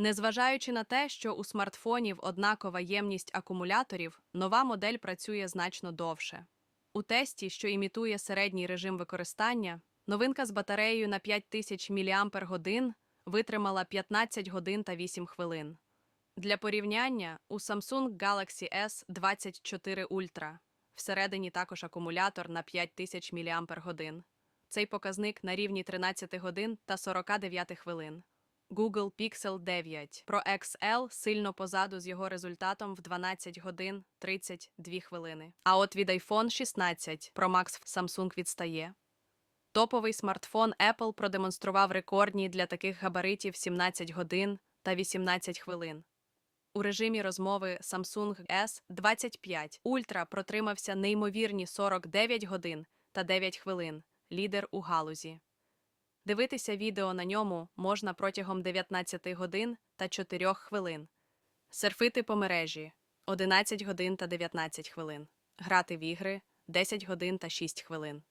Незважаючи на те, що у смартфонів однакова ємність акумуляторів, нова модель працює значно довше. У тесті, що імітує середній режим використання, новинка з батареєю на 5000 мАч витримала 15 годин та 8 хвилин. Для порівняння у Samsung Galaxy S24 Ultra всередині також акумулятор на 5000 мАч. Цей показник на рівні 13 годин та 49 хвилин. Google Pixel 9 Pro XL сильно позаду з його результатом в 12 годин 32 хвилини. А от від iPhone 16 Pro Max Samsung відстає. Топовий смартфон Apple продемонстрував рекордні для таких габаритів 17 годин та 18 хвилин. У режимі розмови Samsung S25 Ultra протримався неймовірні 49 годин та 9 хвилин, лідер у галузі. Дивитися відео на ньому можна протягом 19 годин та 4 хвилин. Серфити по мережі 11 годин та 19 хвилин. Грати в ігри 10 годин та 6 хвилин.